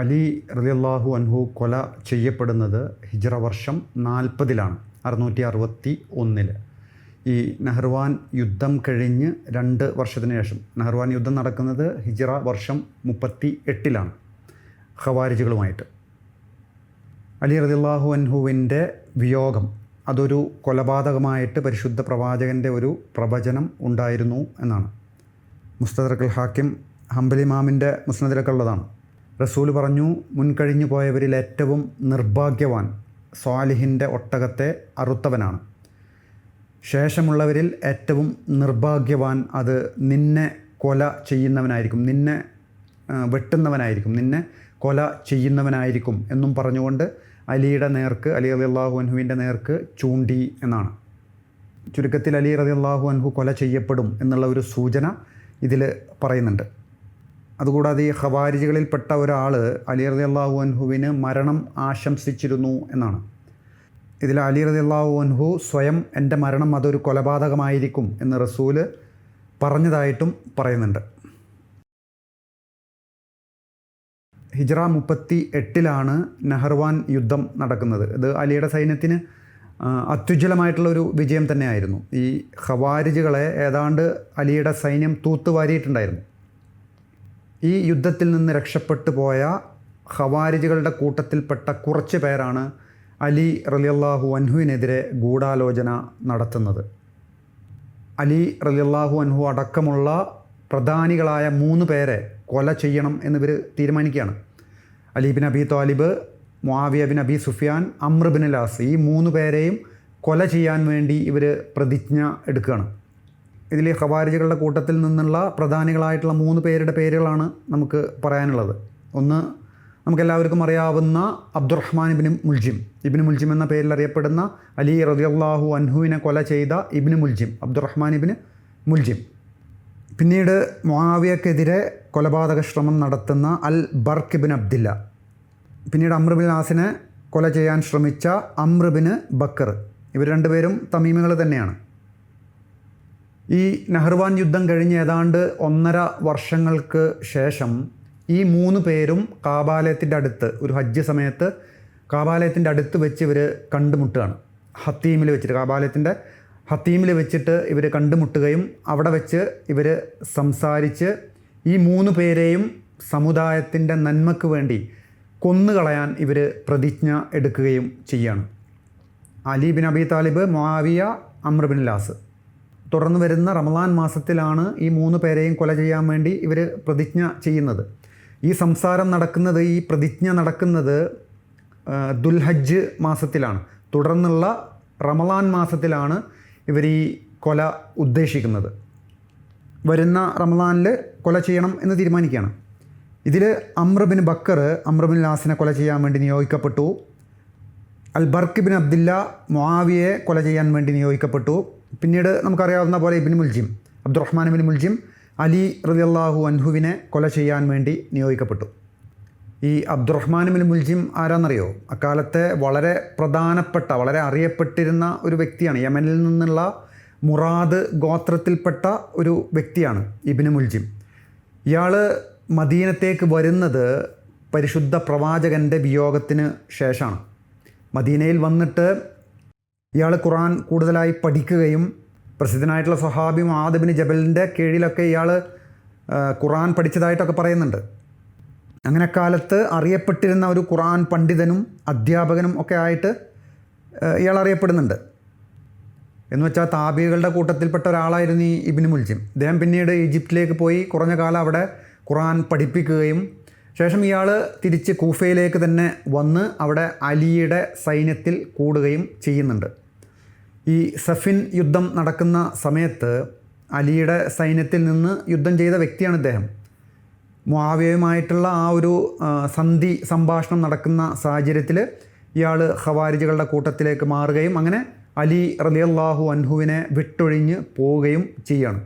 അലി റലിയല്ലാഹു അൻഹു കൊല ചെയ്യപ്പെടുന്നത് ഹിജ്റ വർഷം നാൽപ്പതിലാണ് അറുന്നൂറ്റി അറുപത്തി ഒന്നിൽ ഈ നെഹ്റുവാൻ യുദ്ധം കഴിഞ്ഞ് രണ്ട് വർഷത്തിന് ശേഷം നെഹ്റുവാൻ യുദ്ധം നടക്കുന്നത് ഹിജ്റ വർഷം മുപ്പത്തി എട്ടിലാണ് ഖവാരിജുകളുമായിട്ട്. അലി റദിള്ളാഹു അൻഹുവിന്റെ വിയോഗം അതൊരു കൊലപാതകമായിട്ട് പരിശുദ്ധ പ്രവാചകന്റെ ഒരു പ്രവചനം ഉണ്ടായിരുന്നു എന്നാണ്. മുസ്തദർക്കൽ ഹാക്കിം ഹംബലിമാമിന്റെ മുസ്ലിദിലൊക്കെ ഉള്ളതാണ്. റസൂൽ പറഞ്ഞു മുൻകഴിഞ്ഞു പോയവരിൽ ഏറ്റവും നിർഭാഗ്യവാൻ സ്വാലിഹിന്റെ ഒട്ടകത്തെ അറുത്തവനാണ്. ശേഷമുള്ളവരിൽ ഏറ്റവും നിർഭാഗ്യവാൻ അത് നിന്നെ കൊല ചെയ്യുന്നവനായിരിക്കും നിന്നെ വെട്ടുന്നവനായിരിക്കും നിന്നെ കൊല ചെയ്യുന്നവനായിരിക്കും എന്നും പറഞ്ഞുകൊണ്ട് അലിയുടെ നേർക്ക് അലി അലി അള്ളാഹു അൻഹുവിന്റെ നേർക്ക് ചൂണ്ടി എന്നാണ്. ചുരുക്കത്തിൽ അലി റതി അള്ളാഹു അൻഹു കൊല ചെയ്യപ്പെടും എന്നുള്ള ഒരു സൂചന ഇതിൽ പറയുന്നുണ്ട്. അതുകൂടാതെ ഈ ഹവാരിജികളിൽപ്പെട്ട ഒരാൾ അലി റതി അള്ളാഹു അൻഹുവിന് മരണം ആശംസിച്ചിരുന്നു എന്നാണ്. ഇതിൽ അലി റതി അള്ളാഹു അൻഹു സ്വയം എന്റെ മരണം അതൊരു കൊലപാതകമായിരിക്കും എന്ന് റസൂൽ പറഞ്ഞതായിട്ടും പറയുന്നുണ്ട്. ഹിജ്റ മുപ്പത്തി എട്ടിലാണ് നെഹർവാൻ യുദ്ധം നടക്കുന്നത്. ഇത് അലിയുടെ സൈന്യത്തിന് അത്യുജ്വലമായിട്ടുള്ള ഒരു വിജയം തന്നെയായിരുന്നു. ഈ ഖവാരിജുകളെ ഏതാണ്ട് അലിയുടെ സൈന്യം തൂത്തുവാരിയിട്ടുണ്ടായിരുന്നു. ഈ യുദ്ധത്തിൽ നിന്ന് രക്ഷപ്പെട്ടു പോയ ഖവാരിജുകളുടെ കൂട്ടത്തിൽപ്പെട്ട കുറച്ച് പേരാണ് അലി റലിയല്ലാഹു അൻഹുവിനെതിരെ ഗൂഢാലോചന നടത്തുന്നത്. അലി റലിയല്ലാഹു അൻഹു അടക്കമുള്ള പ്രധാനികളായ മൂന്ന് പേരെ കൊല ചെയ്യണം എന്നിവർ തീരുമാനിക്കുകയാണ്. Ali bin Abi Talib Muawiya bin Abi Sufyan Amr bin Las ഈ മൂന്ന് പേരെയും കൊല ചെയ്യാൻ വേണ്ടി ഇവർ പ്രതിജ്ഞ എടുക്കുകയാണ്. ഇതിൽ ഈ ഖവാരിജുകളുടെ കൂട്ടത്തിൽ നിന്നുള്ള പ്രധാനികളായിട്ടുള്ള മൂന്ന് പേരുടെ പേരുകളാണ് നമുക്ക് പറയാനുള്ളത്. ഒന്ന് നമുക്കെല്ലാവർക്കും അറിയാവുന്ന അബ്ദുറഹ്മാൻ ഇബിന് മുൽജിം. ഇബിന് മുൽജിം എന്ന പേരിൽ അറിയപ്പെടുന്ന അലി റദിയല്ലാഹു അൻഹുവിനെ കൊല ചെയ്ത ഇബിന് മുൽജിം അബ്ദുറഹ്മാൻ ഇബിന് മുൽജിം. പിന്നീട് മുആവിയക്കെതിരെ കൊലപാതക ശ്രമം നടത്തുന്ന അൽ ബർക്ക് ഇബിൻ അബ്ദില്ല. പിന്നീട് അമ്രുബിൻ നാസിനെ കൊല ചെയ്യാൻ ശ്രമിച്ച അമ്രുബിന് ബക്കർ. ഇവർ രണ്ടുപേരും തമീമുകൾ തന്നെയാണ്. ഈ നെഹ്റുവാൻ യുദ്ധം കഴിഞ്ഞ് ഏതാണ്ട് ഒന്നര വർഷങ്ങൾക്ക് ശേഷം ഈ മൂന്ന് പേരും കാബാലയത്തിന്റെ അടുത്ത് ഒരു ഹജ്ജ് സമയത്ത് കാബാലയത്തിന്റെ അടുത്ത് വെച്ച് ഇവർ കണ്ടുമുട്ടുകയാണ്. ഹത്തീമിൽ വെച്ചിട്ട് കാബാലയത്തിന്റെ ഹത്തീമിൽ വെച്ചിട്ട് ഇവർ കണ്ടുമുട്ടുകയും അവിടെ വെച്ച് ഇവർ സംസാരിച്ച് ഈ മൂന്ന് പേരെയും സമുദായത്തിന്റെ നന്മക്ക് വേണ്ടി കൊന്നുകളയാൻ ഇവർ പ്രതിജ്ഞ എടുക്കുകയും ചെയ്യാണ്. Ali bin Abi Talib Muawiya Amr bin Las. തുടർന്ന് വരുന്ന റമദാൻ മാസത്തിലാണ് ഈ മൂന്ന് പേരെയും കൊല ചെയ്യാൻ വേണ്ടി ഇവർ പ്രതിജ്ഞ ചെയ്യുന്നത്. ഈ സംസാരം നടക്കുന്നത് ഈ പ്രതിജ്ഞ നടക്കുന്നത് ദുൽഹജ്ജ് മാസത്തിലാണ്. തുടർന്നുള്ള റമദാൻ മാസത്തിലാണ് ഇവർ ഈ കൊല ഉദ്ദേശിക്കുന്നത്. വരുന്ന റമദാനിൽ കൊല ചെയ്യണം എന്ന് തീരുമാനിക്കുകയാണ്. ഇതിൽ അമ്രബിൻ ബക്കർ അമ്രബിൻ ലാസിനെ കൊല ചെയ്യാൻ വേണ്ടി നിയോഗിക്കപ്പെട്ടു. അൽ ബർക്ക് ബിൻ അബ്ദില്ല മുആവിയെ കൊല ചെയ്യാൻ വേണ്ടി നിയോഗിക്കപ്പെട്ടു. പിന്നീട് നമുക്കറിയാവുന്ന പോലെ Ibn Muljim Abdurrahman bin Muljim Ali റളിയല്ലാഹു അൻഹുവിനെ കൊല ചെയ്യാൻ വേണ്ടി നിയോഗിക്കപ്പെട്ടു. ഈ അബ്ദുറഹ്മാൻ ബിൻ മുൽജിം ആരാന്നറിയോ? അക്കാലത്തെ വളരെ പ്രധാനപ്പെട്ട വളരെ അറിയപ്പെട്ടിരുന്ന ഒരു വ്യക്തിയാണ്. യമനിൽ നിന്നുള്ള മുറാദ് ഗോത്രത്തിൽപ്പെട്ട ഒരു വ്യക്തിയാണ് ഇബിന് മുൽജിം. ഇയാൾ മദീനത്തേക്ക് വരുന്നത് പരിശുദ്ധ പ്രവാചകന്റെ വിയോഗത്തിന് ശേഷമാണ്. മദീനയിൽ വന്നിട്ട് ഇയാൾ ഖുറാൻ കൂടുതലായി പഠിക്കുകയും പ്രസിദ്ധനായിട്ടുള്ള സ്വഹാബി മാദബിന് ജബലിന്റെ കീഴിലൊക്കെ ഇയാൾ ഖുറാൻ പഠിച്ചതായിട്ടൊക്കെ പറയുന്നുണ്ട്. അങ്ങനെ കാലത്ത് അറിയപ്പെട്ടിരുന്ന ഒരു ഖുറാൻ പണ്ഡിതനും അധ്യാപകനും ഒക്കെ ആയിട്ട് ഇയാൾ അറിയപ്പെടുന്നുണ്ട്. എന്ന് വെച്ചാൽ താബികളുടെ കൂട്ടത്തിൽപ്പെട്ട ഒരാളായിരുന്നു ഈ ഇബിന് മുൽജിം. ഇദ്ദേഹം പിന്നീട് ഈജിപ്തിലേക്ക് പോയി കുറഞ്ഞ കാലം അവിടെ ഖുറാൻ പഠിപ്പിക്കുകയും ശേഷം ഇയാൾ തിരിച്ച് കൂഫയിലേക്ക് തന്നെ വന്ന് അവിടെ അലിയുടെ സൈന്യത്തിൽ കൂടുകയും ചെയ്യുന്നുണ്ട്. ഈ സഫിൻ യുദ്ധം നടക്കുന്ന സമയത്ത് അലിയുടെ സൈന്യത്തിൽ നിന്ന് യുദ്ധം ചെയ്ത വ്യക്തിയാണ് ഇദ്ദേഹം. മുആവിയയുമായിട്ടുള്ള ആ ഒരു സന്ധി സംഭാഷണം നടക്കുന്ന സാഹചര്യത്തിൽ ഇയാൾ ഖവാരിജുകളുടെ കൂട്ടത്തിലേക്ക് മാറുകയും അങ്ങനെ അലി റലിയല്ലാഹു അൻഹുവിനെ വിട്ടൊഴിഞ്ഞ് പോവുകയും ചെയ്യാണ്.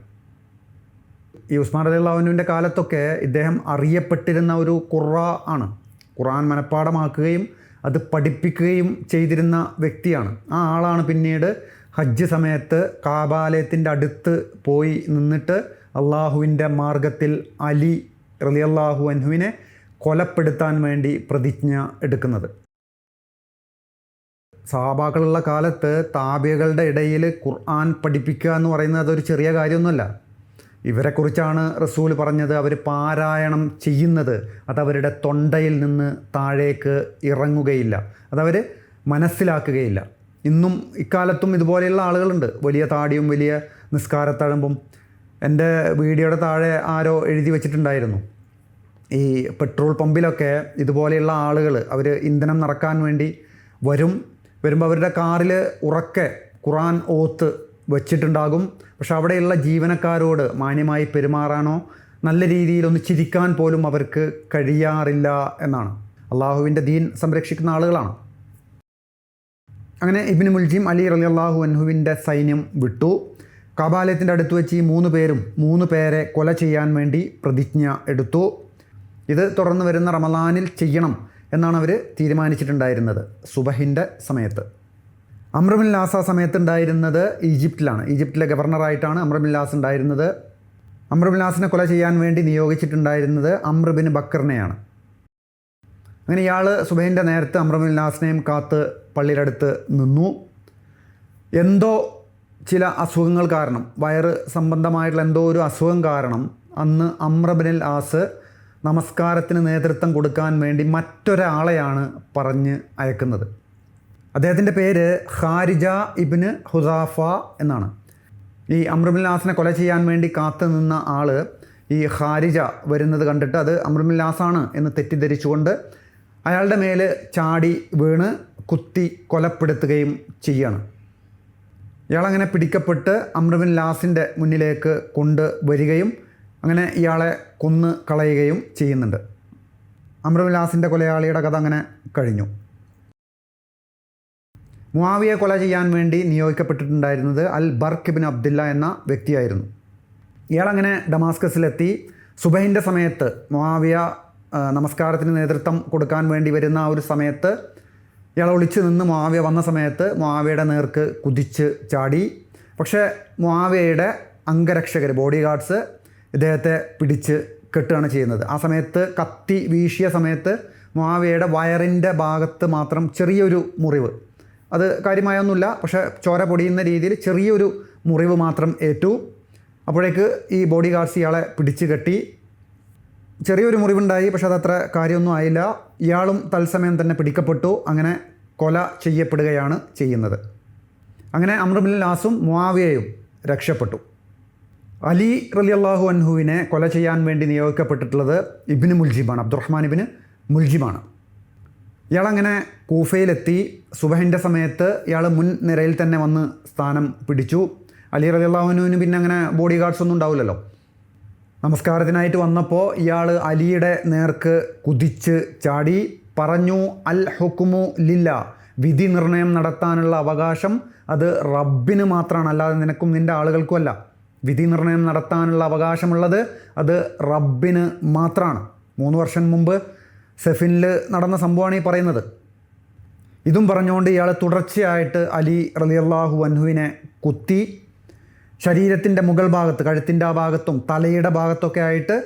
ഈ ഉസ്മാൻ റലിയല്ലാഹുവിന്റെ കാലത്തൊക്കെ ഇദ്ദേഹം അറിയപ്പെട്ടിരുന്ന ഒരു ഖുറ ആണ്. ഖുറാൻ മനഃപ്പാടമാക്കുകയും അത് പഠിപ്പിക്കുകയും ചെയ്തിരുന്ന വ്യക്തിയാണ്. ആ ആളാണ് പിന്നീട് ഹജ്ജ് സമയത്ത് കാബാലയത്തിന്റെ അടുത്ത് പോയി നിന്നിട്ട് അള്ളാഹുവിന്റെ മാർഗത്തിൽ അലി റലിയല്ലാഹു അൻഹുവിനെ കൊലപ്പെടുത്താൻ വേണ്ടി പ്രതിജ്ഞ എടുക്കുന്നത്. സഹാബാക്കളുള്ള കാലത്ത് താബികളുടെ ഇടയിൽ ഖുർആൻ പഠിപ്പിക്കുക എന്ന് പറയുന്നത് അതൊരു ചെറിയ കാര്യമൊന്നുമല്ല. ഇവരെക്കുറിച്ചാണ് റസൂൽ പറഞ്ഞത്. അവർ പാരായണം ചെയ്യുന്നത്. അതവരുടെ തൊണ്ടയിൽ നിന്ന് താഴേക്ക് ഇറങ്ങുകയില്ല. അതവർ മനസ്സിലാക്കുകയില്ല. ഇന്നും ഇക്കാലത്തും ഇതുപോലെയുള്ള ആളുകളുണ്ട്. വലിയ താടിയും വലിയ നിസ്കാരത്തഴമ്പും. എന്റെ വീഡിയോയുടെ താഴെ ആരോ എഴുതി വെച്ചിട്ടുണ്ടായിരുന്നു. ഈ പെട്രോൾ പമ്പിലൊക്കെ ഇതുപോലെയുള്ള ആളുകൾ അവർ ഇന്ധനം നിറക്കാൻ വേണ്ടി വരും. വരുമ്പോൾ അവരുടെ കാറിൽ ഉറക്കെ ഖുറാൻ ഓത്ത് വെച്ചിട്ടുണ്ടാകും. പക്ഷെ അവിടെയുള്ള ജീവനക്കാരോട് മാന്യമായി പെരുമാറാനോ നല്ല രീതിയിൽ ഒന്ന് ചിരിക്കാൻ പോലും അവർക്ക് കഴിയാറില്ല എന്നാണ്. അള്ളാഹുവിന്റെ ദീൻ സംരക്ഷിക്കുന്ന ആളുകളാണ്. അങ്ങനെ ഇബിന് മുൽജിം അലി അലി അള്ളാഹു അൻഹുവിന്റെ സൈന്യം വിട്ടു. കബാലയത്തിന്റെ അടുത്ത് വെച്ച് ഈ മൂന്ന് പേരും മൂന്ന് പേരെ കൊല ചെയ്യാൻ വേണ്ടി പ്രതിജ്ഞ എടുത്തു. ഇത് തുടർന്ന് വരുന്ന റമലാനിൽ ചെയ്യണം എന്നാണ് അവർ തീരുമാനിച്ചിട്ടുണ്ടായിരുന്നത് സുബഹിന്റെ സമയത്ത്. അമ്രബിൻ ലാസ് ആ സമയത്ത് ഉണ്ടായിരുന്നത് ഈജിപ്തിലാണ്. ഈജിപ്തിലെ ഗവർണറായിട്ടാണ് അമ്രബിൻ ലാസ് ഉണ്ടായിരുന്നത്. അമ്രബിൻ ലാസിനെ കൊല ചെയ്യാൻ വേണ്ടി നിയോഗിച്ചിട്ടുണ്ടായിരുന്നത് അമ്രബിൻ ബക്കറിനെയാണ്. അങ്ങനെ ഇയാൾ സുബൈന്റെ നേരത്തെ അമ്രബിൻ ലാസിനെയും കാത്ത് പള്ളിയിലടുത്ത് നിന്നു. എന്തോ ചില അസുഖങ്ങൾ കാരണം വയറ് സംബന്ധമായിട്ടുള്ള എന്തോ ഒരു അസുഖം കാരണം അന്ന് അമ്രബിനിൽ ആസ് നമസ്കാരത്തിന് നേതൃത്വം കൊടുക്കാൻ വേണ്ടി മറ്റൊരാളെയാണ് പറഞ്ഞ് അയക്കുന്നത്. അദ്ദേഹത്തിന്റെ പേര് ഖാരിജ ഇബിന് ഹുസാഫ എന്നാണ്. ഈ അമ്രുബിൻ ലാസിനെ കൊല ചെയ്യാൻ വേണ്ടി കാത്തു നിന്ന ആൾ ഈ ഖാരിജ വരുന്നത് കണ്ടിട്ട് അത് അമ്രുബിൻ ലാസാണ് എന്ന് തെറ്റിദ്ധരിച്ചുകൊണ്ട് അയാളുടെ മേൽ ചാടി വീണ് കുത്തി കൊലപ്പെടുത്തുകയും ചെയ്യാണ്. ഇയാളങ്ങനെ പിടിക്കപ്പെട്ട് അമ്രുബിൻ ലാസിന്റെ മുന്നിലേക്ക് കൊണ്ട് വരികയും അങ്ങനെ ഇയാളെ കൊന്ന് കളയുകയും ചെയ്യുന്നുണ്ട്. അമ്രുബിൻ ലാസിന്റെ കൊലയാളിയുടെ കഥ അങ്ങനെ കഴിഞ്ഞു. മുവാവിയെ കൊല ചെയ്യാൻ വേണ്ടി നിയോഗിക്കപ്പെട്ടിട്ടുണ്ടായിരുന്നത് അൽ ബർക്കിബിൻ ബിൻ അബ്ദുല്ല എന്ന വ്യക്തിയായിരുന്നു. ഇയാളങ്ങനെ ഡമാസ്കസിലെത്തി. സുബൈന്റെ സമയത്ത് മുവാവിയ നമസ്കാരത്തിന് നേതൃത്വം കൊടുക്കാൻ വേണ്ടി വരുന്ന ആ ഒരു സമയത്ത് ഇയാൾ ഒളിച്ചു നിന്ന് മുവാവിയ വന്ന സമയത്ത് മുവാവിയുടെ നേർക്ക് കുതിച്ച് ചാടി. പക്ഷേ മുവാവിയയുടെ അംഗരക്ഷകർ ബോഡി ഗാർഡ്സ് ഇദ്ദേഹത്തെ പിടിച്ച് കെട്ടുകയാണ് ചെയ്യുന്നത്. ആ സമയത്ത് കത്തി വീശിയ സമയത്ത് മുവാവിയയുടെ വയറിന്റെ ഭാഗത്ത് മാത്രം ചെറിയൊരു മുറിവ് അത് കാര്യമായൊന്നുമില്ല. പക്ഷേ ചോര പൊടിയുന്ന രീതിയിൽ ചെറിയൊരു മുറിവ് മാത്രം ഏറ്റു. അപ്പോഴേക്ക് ഈ ബോഡി ഗാർഡ്സ് ഇയാളെ പിടിച്ച് കെട്ടി. ചെറിയൊരു മുറിവുണ്ടായി പക്ഷെ അതത്ര കാര്യമൊന്നും ആയില്ല. ഇയാളും തത്സമയം തന്നെ പിടിക്കപ്പെട്ടു. അങ്ങനെ കൊല ചെയ്യപ്പെടുകയാണ് ചെയ്യുന്നത്. അങ്ങനെ അമ്രബിൻ ലാസും മുവാവിയയും രക്ഷപ്പെട്ടു. അലി റലി അള്ളാഹു അൻഹുവിനെ കൊല ചെയ്യാൻ വേണ്ടി നിയോഗിക്കപ്പെട്ടിട്ടുള്ളത് ഇബിന് മുൽജിബാണ് അബ്ദുറഹ്മാൻ ഇബിന് മുൽജിബാണ്. ഇയാളങ്ങനെ കൂഫയിലെത്തി സുബഹിന്റെ സമയത്ത് ഇയാൾ മുൻ നിരയിൽ തന്നെ വന്ന് സ്ഥാനം പിടിച്ചു. അലി റലി അള്ളാഹുനുവിന് പിന്നെ അങ്ങനെ ബോഡി ഗാർഡ്സ് ഒന്നും ഉണ്ടാവില്ലല്ലോ. നമസ്കാരത്തിനായിട്ട് വന്നപ്പോൾ ഇയാൾ അലിയുടെ നേർക്ക് കുതിച്ച് ചാടി പറഞ്ഞു അൽ ഹുക്കുമു ലില്ല. വിധി നിർണയം നടത്താനുള്ള അവകാശം അത് റബ്ബിന് മാത്രമാണ് അല്ലാതെ നിനക്കും നിന്റെ ആളുകൾക്കുമല്ല വിധി നിർണയം നടത്താനുള്ള അവകാശമുള്ളത് അത് റബ്ബിന് മാത്രമാണ് മൂന്ന് വർഷം മുമ്പ് സെഫിനിൽ നടന്ന സംഭവമാണ് ഈ പറയുന്നത്. ഇതും പറഞ്ഞുകൊണ്ട് ഇയാൾ തുടർച്ചയായിട്ട് അലി റലിയല്ലാഹു അൻഹുവിനെ കുത്തി ശരീരത്തിന്റെ മുകൾ ഭാഗത്ത് കഴുത്തിന്റെ ആ ഭാഗത്തും തലയുടെ ഭാഗത്തൊക്കെ ആയിട്ട്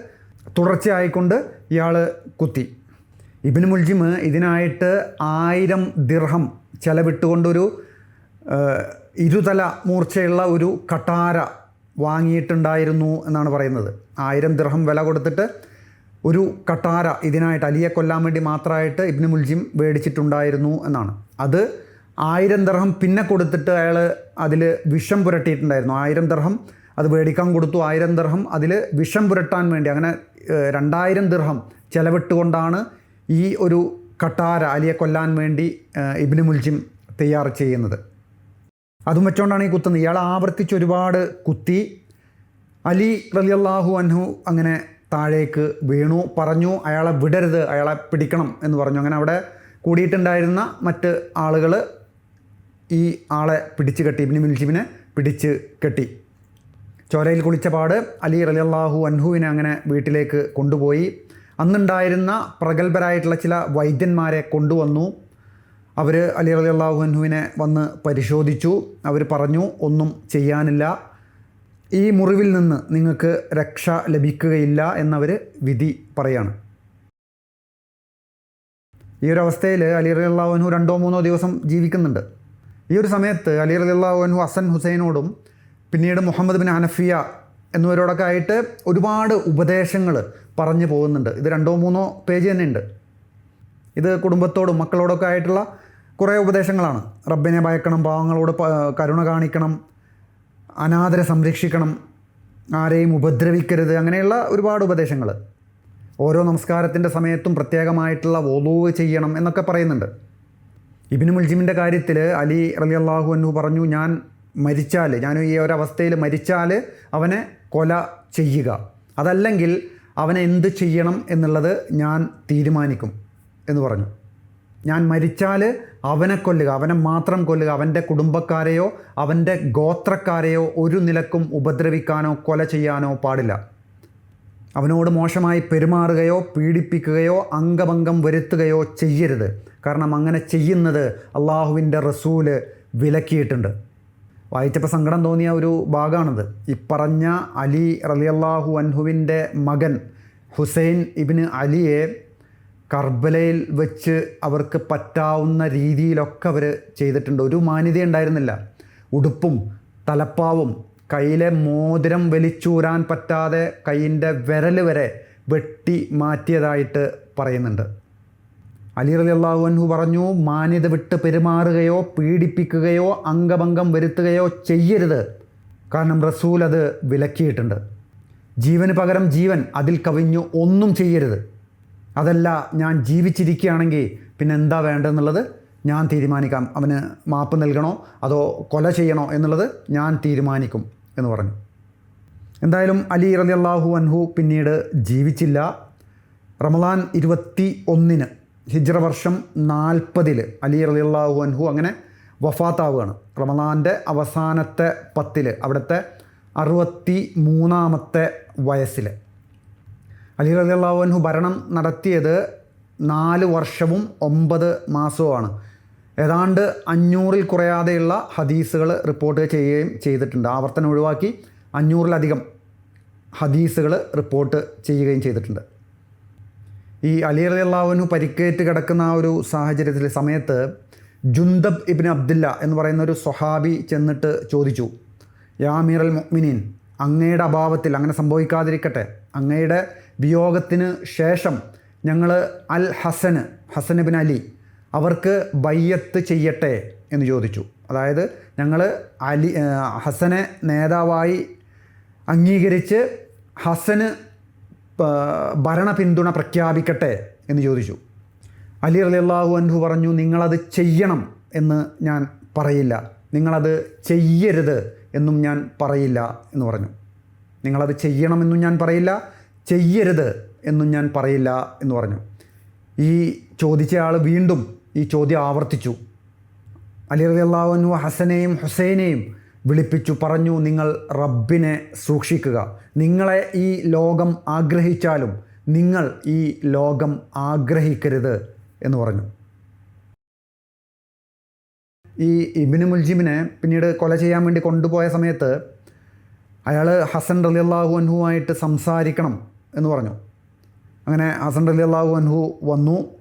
തുടർച്ചയായിക്കൊണ്ട് ഇയാൾ കുത്തി. ഇബിൻ മുൽജിമ് ഇതിനായിട്ട് ആയിരം ദിർഹം ചെലവിട്ടുകൊണ്ടൊരു ഇരുതല മൂർച്ചയുള്ള ഒരു കട്ടാര വാങ്ങിയിട്ടുണ്ടായിരുന്നു എന്നാണ് പറയുന്നത്. ആയിരം ദിർഹം വില കൊടുത്തിട്ട് ഒരു കട്ടാര ഇതിനായിട്ട് അലിയെ കൊല്ലാൻ വേണ്ടി മാത്രമായിട്ട് ഇബ്നു മുൽജിം മേടിച്ചിട്ടുണ്ടായിരുന്നു എന്നാണ്. അത് ആയിരം ദർഹം പിന്നെ കൊടുത്തിട്ട് അയാൾ അതിൽ വിഷം പുരട്ടിയിട്ടുണ്ടായിരുന്നു. ആയിരം ദർഹം അത് മേടിക്കാൻ കൊടുത്തു. ആയിരം ദർഹം അതിൽ വിഷം പുരട്ടാൻ വേണ്ടി അങ്ങനെ രണ്ടായിരം ദർഹം ചെലവിട്ടുകൊണ്ടാണ് ഈ ഒരു കട്ടാര അലിയെ കൊല്ലാൻ വേണ്ടി ഇബ്നു മുൽജിം തയ്യാർ ചെയ്യുന്നത്. അതും വെച്ചുകൊണ്ടാണ് ഈ കുത്തുന്നത്. ഇയാൾ ആവർത്തിച്ച് ഒരുപാട് കുത്തി. അലി റലിയല്ലാഹു അൻഹു അങ്ങനെ താഴേക്ക് വീണു പറഞ്ഞു അയാളെ വിടരുത് അയാളെ പിടിക്കണം എന്ന് പറഞ്ഞു. അങ്ങനെ അവിടെ കൂടിയിട്ടുണ്ടായിരുന്ന മറ്റ് ആളുകൾ ഈ ആളെ പിടിച്ച് കെട്ടി ഇബിനി മിൽജിമിനെ പിടിച്ച് കെട്ടി. ചോരയിൽ കുളിച്ച പാട് അലി റലിയല്ലാഹു അൻഹുവിനെ അങ്ങനെ വീട്ടിലേക്ക് കൊണ്ടുപോയി. അന്നുണ്ടായിരുന്ന പ്രഗത്ഭരായിട്ടുള്ള ചില വൈദ്യന്മാരെ കൊണ്ടുവന്നു. അവർ അലി അലി അള്ളാഹു അൻഹുവിനെ വന്ന് പരിശോധിച്ചു. അവർ പറഞ്ഞു ഒന്നും ചെയ്യാനില്ല. ഈ മുറിവിൽ നിന്ന് നിങ്ങൾക്ക് രക്ഷ ലഭിക്കുകയില്ല എന്നവർ വിധി പറയാണ്. ഈ ഒരു അവസ്ഥയിൽ അലി റലി അള്ളാഹുനു രണ്ടോ മൂന്നോ ദിവസം ജീവിക്കുന്നുണ്ട്. ഈ ഒരു സമയത്ത് അലി റലി അള്ളാഹുനു ഹസൻ ഹുസൈനോടും പിന്നീട് മുഹമ്മദ് ബിൻ ഹനഫിയ എന്നിവരോടൊക്കെ ആയിട്ട് ഒരുപാട് ഉപദേശങ്ങൾ പറഞ്ഞു പോകുന്നുണ്ട്. ഇത് രണ്ടോ മൂന്നോ പേജ് തന്നെ ഉണ്ട് ഇത് കുടുംബത്തോടും മക്കളോടൊക്കെ ആയിട്ടുള്ള കുറേ ഉപദേശങ്ങളാണ്. റബ്ബിനെ ഭയക്കണം പാവങ്ങളോട് കരുണ കാണിക്കണം അനാഥരെ സംരക്ഷിക്കണം ആരെയും ഉപദ്രവിക്കരുത് അങ്ങനെയുള്ള ഒരുപാട് ഉപദേശങ്ങൾ. ഓരോ നമസ്കാരത്തിന്റെ സമയത്തും പ്രത്യേകമായിട്ടുള്ള വൊലൂവ് ചെയ്യണം എന്നൊക്കെ പറയുന്നുണ്ട്. ഇബിന് മുൽജിമിന്റെ കാര്യത്തിൽ അലി റലി അള്ളാഹു അന്നു പറഞ്ഞു ഞാൻ മരിച്ചാൽ ഞാൻ ഈ ഒരവസ്ഥയിൽ മരിച്ചാൽ അവനെ കൊല ചെയ്യുക. അതല്ലെങ്കിൽ അവനെ എന്ത് ചെയ്യണം എന്നുള്ളത് ഞാൻ തീരുമാനിക്കും എന്ന് പറഞ്ഞു. ഞാൻ മരിച്ചാൽ അവനെ കൊല്ലുക അവനെ മാത്രം കൊല്ലുക അവന്റെ കുടുംബക്കാരെയോ അവന്റെ ഗോത്രക്കാരെയോ ഒരു നിലക്കും ഉപദ്രവിക്കാനോ കൊല ചെയ്യാനോ പാടില്ല. അവനോട് മോശമായി പെരുമാറുകയോ പീഡിപ്പിക്കുകയോ അംഗഭംഗം വരുത്തുകയോ ചെയ്യരുത്. കാരണം അങ്ങനെ ചെയ്യുന്നത് അള്ളാഹുവിന്റെ റസൂൽ വിലക്കിയിട്ടുണ്ട്. വായിച്ചപ്പോൾ സങ്കടം തോന്നിയ ഒരു ഭാഗമാണിത്. ഇപ്പറഞ്ഞ പറഞ്ഞ അലി റലിയല്ലാഹു അൻഹുവിന്റെ മകൻ ഹുസൈൻ ഇബിന് അലിയെ കർബലയിൽ വെച്ച് അവർക്ക് പറ്റാവുന്ന രീതിയിലൊക്കെ അവർ ചെയ്തിട്ടുണ്ട്. ഒരു മാന്യത ഉണ്ടായിരുന്നില്ല. ഉടുപ്പും തലപ്പാവും കയ്യിലെ മോതിരം വലിച്ചൂരാൻ പറ്റാതെ കൈയിന്റെ വിരൽ വരെ വെട്ടി മാറ്റിയതായിട്ട് പറയുന്നുണ്ട്. അലി റലി അള്ളാഹു അൻഹു പറഞ്ഞു മാന്യത വിട്ട് പെരുമാറുകയോ പീഡിപ്പിക്കുകയോ അംഗഭംഗം വരുത്തുകയോ ചെയ്യരുത്. കാരണം റസൂൽ അത് വിലക്കിയിട്ടുണ്ട്. ജീവന് പകരം ജീവൻ അതിൽ കവിഞ്ഞു ഒന്നും ചെയ്യരുത്. അതല്ല ഞാൻ ജീവിച്ചിരിക്കുകയാണെങ്കിൽ പിന്നെ എന്താ വേണ്ടതെന്നുള്ളത് ഞാൻ തീരുമാനിക്കാം. അവന് മാപ്പ് നൽകണോ? അതോ കൊല ചെയ്യണോ എന്നുള്ളത് ഞാൻ തീരുമാനിക്കും എന്ന് പറഞ്ഞു. എന്തായാലും അലി റലി അള്ളാഹു അൻഹു പിന്നീട് ജീവിച്ചില്ല. റമദാൻ ഇരുപത്തി ഒന്നിന് ഹിജ്ര വർഷം നാൽപ്പതിൽ അലി റലി അള്ളാഹു അൻഹു അങ്ങനെ വഫാത്താവുകയാണ്. റമദാന്റെ അവസാനത്തെ പത്തിൽ അവിടുത്തെ അറുപത്തി മൂന്നാമത്തെ വയസ്സിൽ അലി റലി അള്ളാഹു അൻഹു ഭരണം നടത്തിയത് നാല് വർഷവും ഒമ്പത് മാസവുമാണ്. ഏതാണ്ട് അഞ്ഞൂറിൽ കുറയാതെയുള്ള ഹദീസുകൾ റിപ്പോർട്ട് ചെയ്യുകയും ചെയ്തിട്ടുണ്ട്. ആവർത്തനം ഒഴിവാക്കി അഞ്ഞൂറിലധികം ഹദീസുകൾ റിപ്പോർട്ട് ചെയ്യുകയും ചെയ്തിട്ടുണ്ട്. ഈ അലി അലി അള്ളാഹുവിനു പരിക്കേറ്റ് കിടക്കുന്ന ആ ഒരു സാഹചര്യത്തിൽ സമയത്ത് ജുന്തബ് ഇബിൻ അബ്ദില്ല എന്ന് പറയുന്ന ഒരു സ്വഹാബി ചെന്നിട്ട് ചോദിച്ചു യാമീർ അൽ മുഅ്മിനീൻ അങ്ങയുടെ അഭാവത്തിൽ അങ്ങനെ സംഭവിക്കാതിരിക്കട്ടെ. അങ്ങയുടെ വിയോഗത്തിന് ശേഷം ഞങ്ങൾ അൽ ഹസന് ഹസൻ ബിൻ അലി അവർക്ക് ബയ്യത്ത് ചെയ്യട്ടെ എന്ന് ചോദിച്ചു. അതായത് ഞങ്ങൾ അലി ഹസനെ നേതാവായി അംഗീകരിച്ച് ഹസന് ഭരണ പിന്തുണ പ്രഖ്യാപിക്കട്ടെ എന്ന് ചോദിച്ചു. അലി അലി അള്ളാഹു അൻഹു പറഞ്ഞു നിങ്ങളത് ചെയ്യണം എന്ന് ഞാൻ പറയില്ല. നിങ്ങളത് ചെയ്യരുത് എന്നും ഞാൻ പറയില്ല എന്ന് പറഞ്ഞു. നിങ്ങളത് ചെയ്യണമെന്നും ഞാൻ പറയില്ല. ചെയ്യരുത് എന്നും ഞാൻ പറയില്ല എന്ന് പറഞ്ഞു. ഈ ചോദിച്ച ആൾ വീണ്ടും ഈ ചോദ്യം ആവർത്തിച്ചു. അലി റതി അള്ളാഹുനു ഹസനെയും ഹുസൈനെയും വിളിപ്പിച്ചു പറഞ്ഞു നിങ്ങൾ റബ്ബിനെ സൂക്ഷിക്കുക. നിങ്ങളെ ഈ ലോകം ആഗ്രഹിച്ചാലും നിങ്ങൾ ഈ ലോകം ആഗ്രഹിക്കരുത് എന്ന് പറഞ്ഞു. ഈ ഇബിന് മുൽജിമിനെ പിന്നീട് കൊല ചെയ്യാൻ വേണ്ടി കൊണ്ടുപോയ സമയത്ത് അയാൾ ഹസൻ റലി അള്ളാഹു അൻഹുവായിട്ട് സംസാരിക്കണം എന്ന് പറഞ്ഞു. അങ്ങനെ ഹസൻ റലി അള്ളാഹു അൻഹു വന്നു.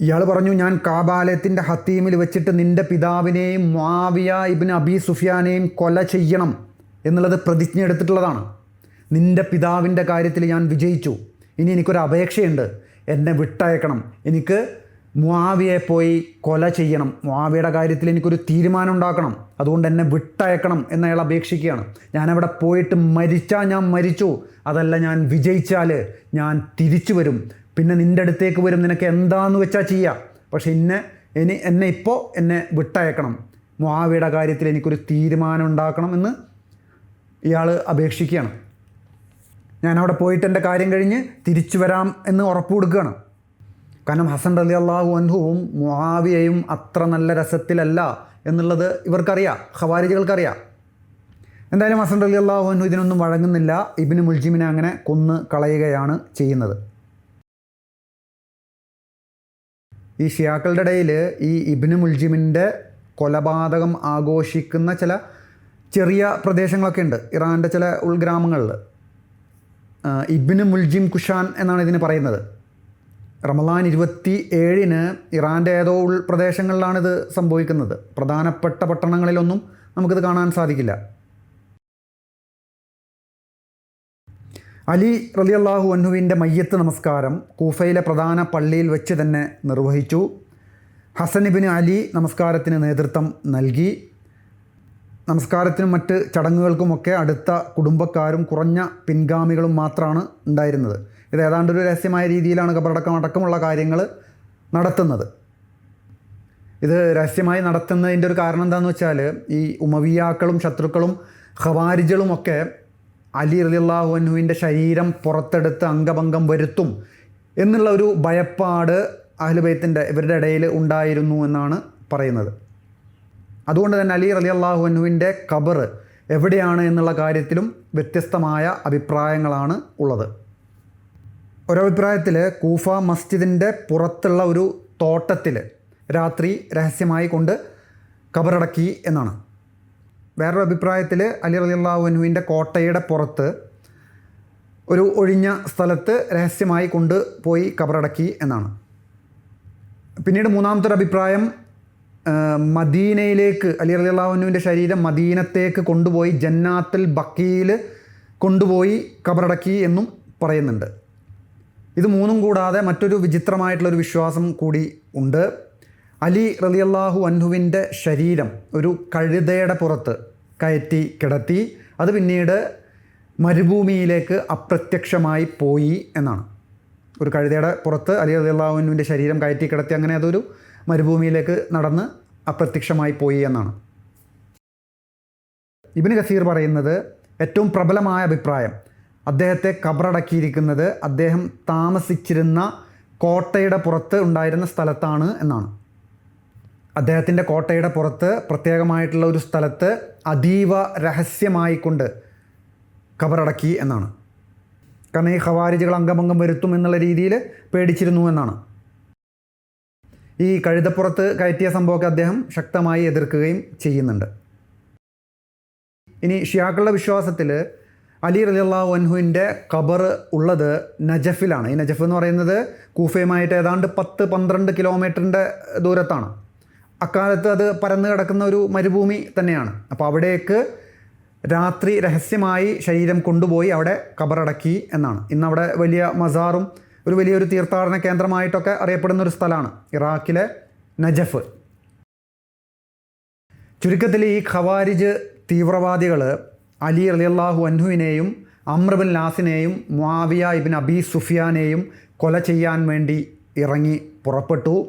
ഇയാൾ പറഞ്ഞു ഞാൻ കാബാലയത്തിന്റെ ഹത്തീമിൽ വെച്ചിട്ട് നിന്റെ പിതാവിനെയും മാവിയ ഇബിൻ അബി സുഫിയാനെയും കൊല ചെയ്യണം എന്നുള്ളത് പ്രതിജ്ഞ എടുത്തിട്ടുള്ളതാണ് നിന്റെ പിതാവിന്റെ കാര്യത്തിൽ ഞാൻ വിജയിച്ചു. ഇനി എനിക്കൊരു അപേക്ഷയുണ്ട്. എന്നെ വിട്ടയക്കണം. എനിക്ക് മുവാവിയെ പോയി കൊല ചെയ്യണം. മുവാവിയുടെ കാര്യത്തിൽ എനിക്കൊരു തീരുമാനം ഉണ്ടാക്കണം അതുകൊണ്ട് എന്നെ വിട്ടയക്കണം എന്ന് അയാൾ അപേക്ഷിക്കുകയാണ്. ഞാനവിടെ പോയിട്ട് മരിച്ചാൽ ഞാൻ മരിച്ചു. അതല്ല ഞാൻ വിജയിച്ചാൽ ഞാൻ തിരിച്ചു വരും. പിന്നെ നിന്റെ അടുത്തേക്ക് വരും. നിനക്ക് എന്താന്ന് വെച്ചാൽ ചെയ്യാം. പക്ഷെ ഇന്നെ ഇനി എന്നെ ഇപ്പോൾ എന്നെ വിട്ടയക്കണം. മുവാവിയുടെ കാര്യത്തിൽ എനിക്കൊരു തീരുമാനം ഉണ്ടാക്കണം എന്ന് ഇയാൾ അപേക്ഷിക്കുകയാണ്. ഞാനവിടെ പോയിട്ട് എന്റെ കാര്യം കഴിഞ്ഞ് തിരിച്ചു വരാം എന്ന് ഉറപ്പ് കൊടുക്കുകയാണ്. കാരണം ഹസൻ റലി അള്ളാഹു അൻഹുവും മുആവിയയും അത്ര നല്ല രസത്തിലല്ല എന്നുള്ളത് ഇവർക്കറിയാം ഖവാരിജകൾക്കറിയാം. എന്തായാലും ഹസൻ റലി അള്ളാഹു അൻഹു ഇതിനൊന്നും വഴങ്ങുന്നില്ല. ഇബിന് മുൽജിമിനെ അങ്ങനെ കൊന്ന് കളയുകയാണ് ചെയ്യുന്നത്. ഈ ഷിയാക്കളുടെ ഇടയിൽ ഈ ഇബിന് മുൽജിമിന്റെ കൊലപാതകം ആഘോഷിക്കുന്ന ചില ചെറിയ പ്രദേശങ്ങളൊക്കെ ഉണ്ട്. ഇറാന്റെ ചില ഉൾഗ്രാമങ്ങളിൽ ഇബിന് മുൽജിം കുഷാൻ എന്നാണ് ഇതിന് പറയുന്നത്. റമലാൻ ഇരുപത്തി ഏഴിന് ഇറാന്റെ ഏതോ ഉൾപ്രദേശങ്ങളിലാണിത് സംഭവിക്കുന്നത്. പ്രധാനപ്പെട്ട പട്ടണങ്ങളിലൊന്നും നമുക്കിത് കാണാൻ സാധിക്കില്ല. അലി റലി അള്ളാഹു അന്നുവിന്റെ മയ്യത്ത് നമസ്കാരം കൂഫയിലെ പ്രധാന പള്ളിയിൽ വെച്ച് തന്നെ നിർവഹിച്ചു. ഹസനിബിന് അലി നമസ്കാരത്തിന് നേതൃത്വം നൽകി. നമസ്കാരത്തിനും മറ്റ് ചടങ്ങുകൾക്കുമൊക്കെ അടുത്ത കുടുംബക്കാരും കുറഞ്ഞ പിൻഗാമികളും മാത്രമാണ് ഉണ്ടായിരുന്നത്. ഇത് ഏതാണ്ട് ഒരു രഹസ്യമായ രീതിയിലാണ് കബറടക്കം അടക്കമുള്ള കാര്യങ്ങൾ നടത്തുന്നത്. ഇത് രഹസ്യമായി നടത്തുന്നതിന്റെ ഒരു കാരണം എന്താണെന്ന് വെച്ചാൽ ഈ ഉമവിയാക്കളും ശത്രുക്കളും ഖവാരിജുകളുമൊക്കെ അലി റലിയല്ലാഹു അൻഹുവിന്റെ ശരീരം പുറത്തെടുത്ത് അംഗഭംഗം വരുത്തും എന്നുള്ള ഒരു ഭയപ്പാട് അഹ്ലുബൈത്തിന്റെ ഇവരുടെ ഇടയിൽ ഉണ്ടായിരുന്നു എന്നാണ് പറയുന്നത്. അതുകൊണ്ട് തന്നെ അലി റലി അള്ളാഹു അൻഹുവിന്റെ ഖബർ എവിടെയാണ് എന്നുള്ള കാര്യത്തിലും വ്യത്യസ്തമായ അഭിപ്രായങ്ങളാണ് ഉള്ളത്. ഒരഭിപ്രായത്തിൽ കൂഫ മസ്ജിദിന്റെ പുറത്തുള്ള ഒരു തോട്ടത്തിൽ രാത്രി രഹസ്യമായി കൊണ്ട് കബറടക്കി എന്നാണ്. വേറൊരു അഭിപ്രായത്തിൽ അലി റലി അള്ളാഹു കോട്ടയുടെ പുറത്ത് ഒരു ഒഴിഞ്ഞ സ്ഥലത്ത് രഹസ്യമായി കൊണ്ട് പോയി കബറടക്കി എന്നാണ്. പിന്നീട് മൂന്നാമത്തെ ഒരു അഭിപ്രായം മദീനയിലേക്ക് അലി അള്ളാഹുവിന്റെ ശരീരം മദീനത്തേക്ക് കൊണ്ടുപോയി ജന്നാത്തിൽ ബക്കിയിൽ കൊണ്ടുപോയി കബറടക്കി എന്നും പറയുന്നുണ്ട്. ഇത് മൂന്നും കൂടാതെ മറ്റൊരു വിചിത്രമായിട്ടുള്ളൊരു വിശ്വാസം കൂടി ഉണ്ട്. അലി റലിയല്ലാഹു അൻഹുവിന്റെ ശരീരം ഒരു കഴുതയുടെ പുറത്ത് കയറ്റി കിടത്തി അത് പിന്നീട് മരുഭൂമിയിലേക്ക് അപ്രത്യക്ഷമായി പോയി എന്നാണ്. ഒരു കഴുതയുടെ പുറത്ത് അലി റലിയല്ലാഹുവിന്റെ ശരീരം കയറ്റി കിടത്തി അങ്ങനെ അതൊരു മരുഭൂമിയിലേക്ക് നടന്ന് അപ്രത്യക്ഷമായി പോയി എന്നാണ്. ഇബിന് കസീർ പറയുന്നത് ഏറ്റവും പ്രബലമായ അഭിപ്രായം അദ്ദേഹത്തെ കബറടക്കിയിരിക്കുന്നത് അദ്ദേഹം താമസിച്ചിരുന്ന കോട്ടയുടെ പുറത്ത് ഉണ്ടായിരുന്ന സ്ഥലത്താണ് എന്നാണ്. അദ്ദേഹത്തിന്റെ കോട്ടയുടെ പുറത്ത് പ്രത്യേകമായിട്ടുള്ള ഒരു സ്ഥലത്ത് അതീവ രഹസ്യമായിക്കൊണ്ട് കബറടക്കി എന്നാണ്. കാരണം ഈ ഖവാരിജുകൾ അംഗമംഗം വരുത്തും എന്നുള്ള രീതിയിൽ പേടിച്ചിരുന്നു എന്നാണ്. ഈ കഴുതപ്പുറത്ത് കയറ്റിയ സംഭവമൊക്കെ അദ്ദേഹം ശക്തമായി എതിർക്കുകയും ചെയ്യുന്നുണ്ട്. ഇനി ഷിയാക്കളുടെ വിശ്വാസത്തിൽ അലി റലിയല്ലാഹു വൻഹുവിന്റെ ഖബർ ഉള്ളത് നജഫിലാണ്. ഈ നജഫ് എന്ന് പറയുന്നത് കൂഫയുമായിട്ട് ഏതാണ്ട് പത്ത് പന്ത്രണ്ട് കിലോമീറ്ററിന്റെ ദൂരത്താണ്. അക്കാലത്ത് അത് പരന്നു കിടക്കുന്ന ഒരു മരുഭൂമി തന്നെയാണ്. അപ്പോൾ അവിടേക്ക് രാത്രി രഹസ്യമായി ശരീരം കൊണ്ടുപോയി അവിടെ കബറടക്കി എന്നാണ്. ഇന്ന് അവിടെ വലിയ മസാറും ഒരു വലിയൊരു തീർത്ഥാടന കേന്ദ്രമായിട്ടൊക്കെ അറിയപ്പെടുന്ന ഒരു സ്ഥലമാണ് ഇറാഖിലെ നജഫ്. ചുരുക്കത്തിൽ ഈ ഖവാരിജ് തീവ്രവാദികൾ അലി അള്ളാഹു അൻഹുവിനെയും അമ്രബിൻ ലാസിനെയും മുആവിയ ഇബിൻ അബി സുഫിയാനെയും കൊല ചെയ്യാൻ വേണ്ടി ഇറങ്ങി പുറപ്പെട്ടു.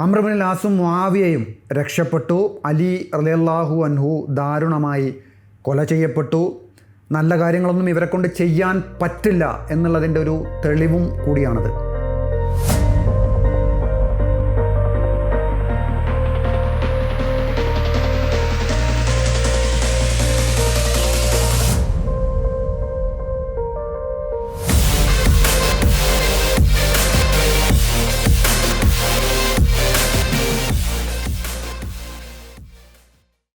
അമ്രബിൻ ലാസും മുആവിയയും രക്ഷപ്പെട്ടു. അലി റലിയല്ലാഹു അൻഹു ദാരുണമായി കൊല ചെയ്യപ്പെട്ടു. നല്ല കാര്യങ്ങളൊന്നും ഇവരെ കൊണ്ട് ചെയ്യാൻ പറ്റില്ല എന്നുള്ളതിന്റെ ഒരു തെളിവും കൂടിയാണത്.